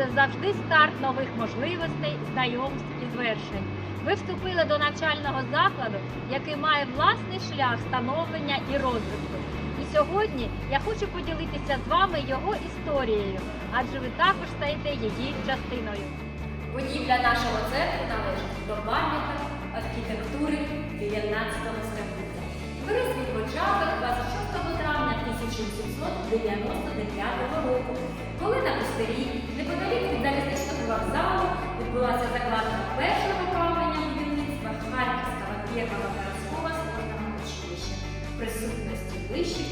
це завжди старт нових можливостей, знайомств і звершень. Ви вступили до навчального закладу, який має власний шлях становлення і розвитку. І сьогодні я хочу поділитися з вами його історією, адже ви також стаєте її частиною. Будівля нашого центру належить до пам'яток архітектури 19 століття. 1799 року, коли на пустирі неподалік від залізничного вокзалу відбулася закладка першого правлення будівництва Харківського в'єднала військова спортивного училища. В присутності вищих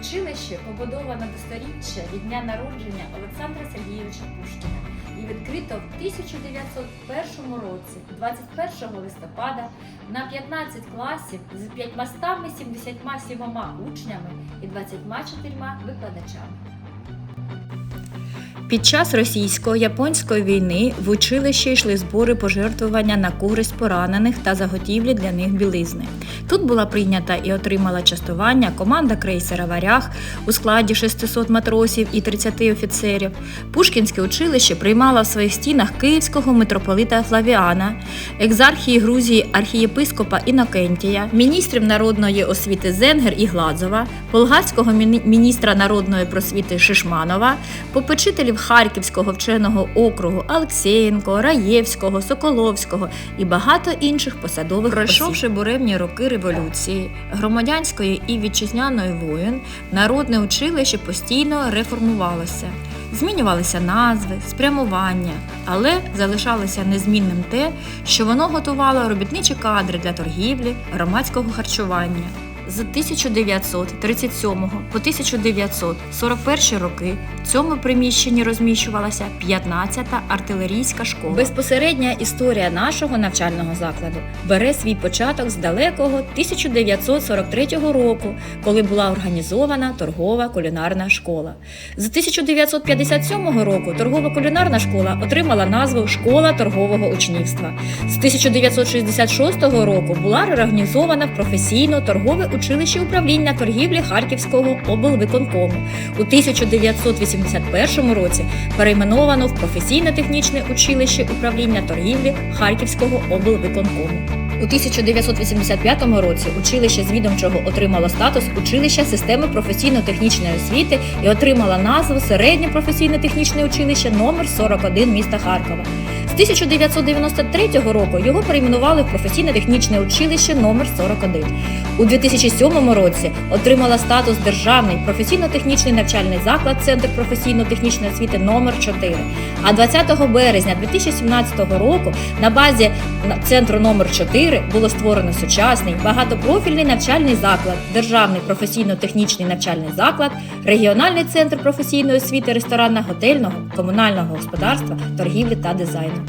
Училище побудовано до сторіччя від дня народження Олександра Сергійовича Пушкіна і відкрито в 1901 році, 21 листопада, на 15 класів з 577 учнями і 24 викладачами. Під час російсько-японської війни в училище йшли збори пожертвування на користь поранених та заготівлі для них білизни. Тут була прийнята і отримала частування команда крейсера Варяг у складі 600 матросів і 30 офіцерів. Пушкінське училище приймало в своїх стінах київського митрополита Флавіана, екзархії Грузії архієпископа Інокентія, міністрів народної освіти Зенгер і Глазова, болгарського міністра народної просвіти Шишманова, попечителів Харківського вченого округу Алексєєнко, Раєвського, Соколовського і багато інших посадових Пройшовши буремні роки революції, громадянської і вітчизняної воєн, народне училище постійно реформувалося. Змінювалися назви, спрямування, але залишалося незмінним те, що воно готувало робітничі кадри для торгівлі, громадського харчування. З 1937 по 1941 роки в цьому приміщенні розміщувалася 15-та артилерійська школа. Безпосередня історія нашого навчального закладу бере свій початок з далекого 1943 року, коли була організована торгова кулінарна школа. З 1957 року торгова кулінарна школа отримала назву Школа торгового учнівства. З 1966 року була реорганізована в професійно-торгове училище управління торгівлі Харківського облвиконкому. У 1981 році перейменовано в професійно-технічне училище управління торгівлі Харківського облвиконкому. У 1985 році училище з відомчого отримало статус училища системи професійно-технічної освіти і отримало назву Середнє професійно-технічне училище номер 41 міста Харкова. З 1993 року його перейменували в професійно-технічне училище номер 41. У 2007 році отримала статус Державний професійно-технічний навчальний заклад Центр професійно-технічної освіти номер 4 А 20 березня 2017 року на базі центру номер 4 було створено сучасний багатопрофільний навчальний заклад, Державний професійно-технічний навчальний заклад, регіональний центр професійної освіти ресторанно-готельного, комунального господарства, торгівлі та дизайну.